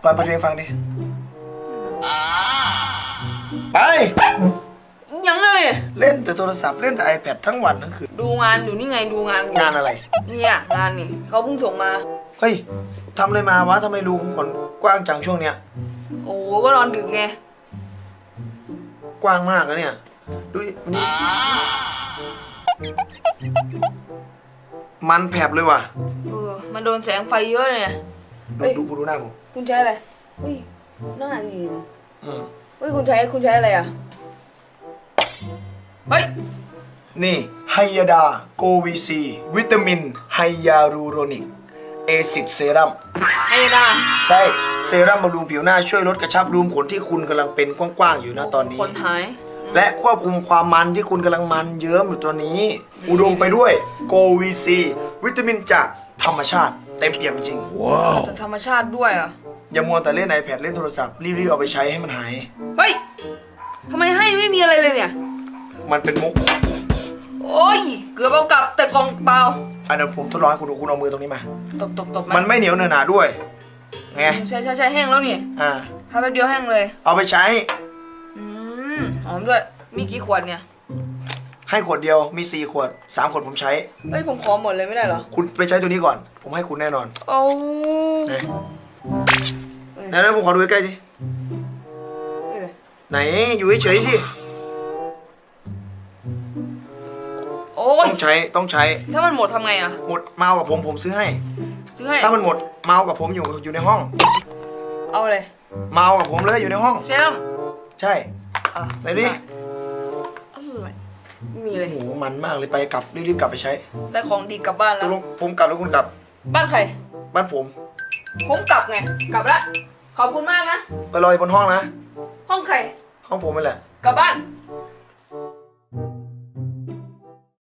เปิดเพลงฟังดิ ไป ยังเลยเล่นแต่โทรศัพท์เล่นแต่ iPad ทั้งวันทั้งคืน ดูงานอยู่นี่ไงดูงานอยู่งานอะไร เนี่ยงานนี่เขาเพิ่งส่งมา เฮ้ยทำอะไรมาวะทำไมรูขุมขนกว้างจังช่วงเนี้ย โอ้ก็นอนดึกไงกว้างมากนะเนี่ย ดูดิวันนี้มันแผลบเลยว่ะ เออมันโดนแสงไฟเยอะเลยเนี่ย ดูเฮ้ยดูดูหน้าผมคุณใช้อะไรเฮ้ยหน้านี่อืมเฮ้ยคุณใช้คุณใช้อะไรอะเฮ้ยนี่ไฮยาดาโกวีซีวิตามินไฮยารูโรนิกเอซิดเซรั่มไฮดาใช่เซรั่มบำรุงผิวหน้าช่วยลดกระชับรูมขนที่คุณกำลังเป็นกว้างๆอยู่นะตอนนี้คนหายและควบคุมความมันที่คุณกำลังมันเยิ้มอยู่ตอนนี้ อุดมไปด้วยโกวีซีวิตามินจากธรรมชาติ เต็มเปี่ยมจริงอาจจะธรรมชาติด้วยอะอย่ามัวแต่เล่น iPad เล่นโทรศัพท์ รีบๆเอาไปใช้ให้มันหาย เฮ้ย ทำไมให้ไม่มีอะไรเลยเนี่ย มันเป็นมุก โอ้ย เกือบเอากลับแต่กล่องเปล่า อันเดี๋ยวผมทดลองให้คุณดูคุณเอามือตรงนี้มา ตบตบตบมันไม่เหนียวเนอะหนาด้วย ไง ใช่ใช่ใช่แห้งแล้วนี่อ่า ทำแป๊บเดียวแห้งเลย เอาไปใช้ อืม หอมด้วย มีกี่ขวดเนี่ย ให้ขวดเดียวมีสี่ขวดสามขวดผมใช้ เอ้ยผมขอหมดเลยไม่ได้เหรอ คุณไปใช้ตัวนี้ก่อน ผมให้คุณแน่นอนโอ้ไหนไหนแล้วผมขอดูใกล้ๆสิไหนอยู่เฉยๆสิโอ้ยต้องใช้ต้องใช้ถ้ามันหมดทำไงอะ หมดเมากับผมผมซื้อให้ ซื้อให้ ถ้ามันหมดเมากับผมอยู่อยู่ในห้อง เอาเลย เมากับผมเลยอยู่ในห้อง เซรั่มใช่อะไหนดิอะ ไรไม่มีเลโอ้ยโหมันมากเลยไปกลับรีบๆกลับไปใช้ได้ของดีกลับบ้านตแล้กว ลงผมกลับแล้วคุณกลับ บ้านใครบ้านผม ผมกลับไง กลับละ ขอบคุณมากนะ ไปรออยู่บนห้องนะ ห้องใคร ห้องผมนี่แหละ กลับบ้าน